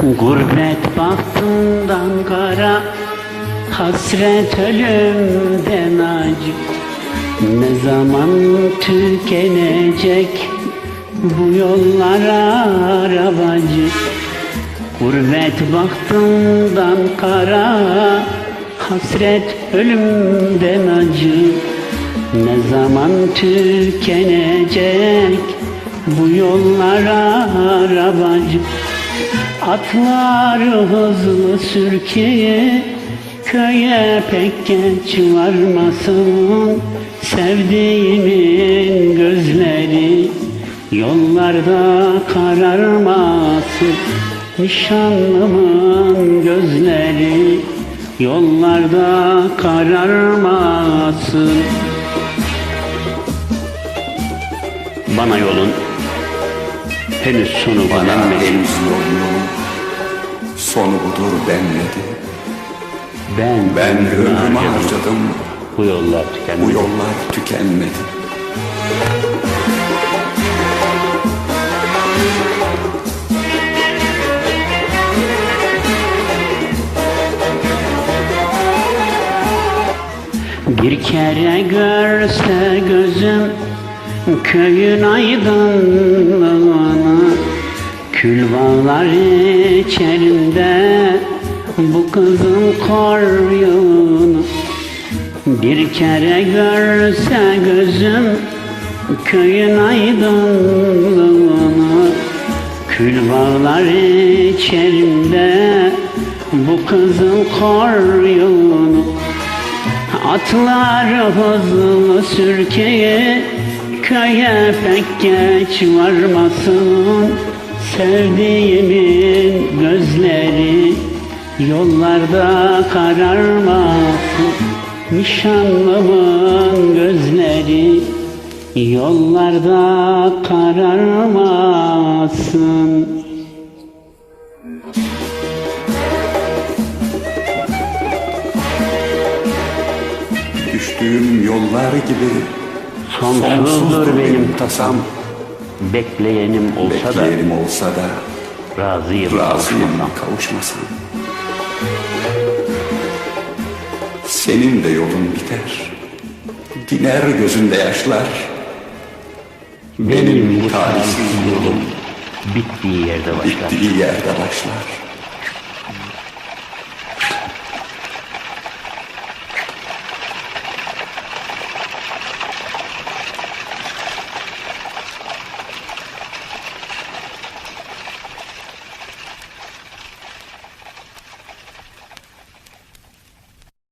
Gurbet bahtından kara Hasret ölümden acı Ne zaman tükenecek Bu yollara arabacı Gurbet bahtından kara Hasret ölümden acı Ne zaman tükenecek Bu yollara arabacı Atlar hızlı sürkeye Köye pek geç varmasın. Sevdiğimin gözleri Yollarda kararmasın. Nişanlımın gözleri Yollarda kararmasın. Bana yolun henüz sonu Bana bilinmedi. henüz yolun sonu budur denmedi. Ben, Ben ömrümü harcadım. Bu yollar tükenmedi. bu yollar tükenmedi. Bir kere görse gözüm köyün aydınlığını Kül bağlar içerisinde bu kızın koryunu Bir kere görse gözüm köyün aydınlığını. Kül bağlar içerisinde bu kızın koryunu Atlar hızlı sürkeye Köye pek geç varmasın Sevdiğimin gözleri Yollarda kararmasın Nişanlımın gözleri Yollarda kararmasın. Düştüğüm yollar gibi Sonsuzdur benim tasam. Bekleyenim olsa da Bekleyenim olsa da razıyım razıyım kavuşmasam. kavuşmasam. Senin de yolun biter. Diner gözünde yaşlar. Benim bu talihsiz talihsiz yolum bittiği yerde başlar. Bittiği yerde başlar.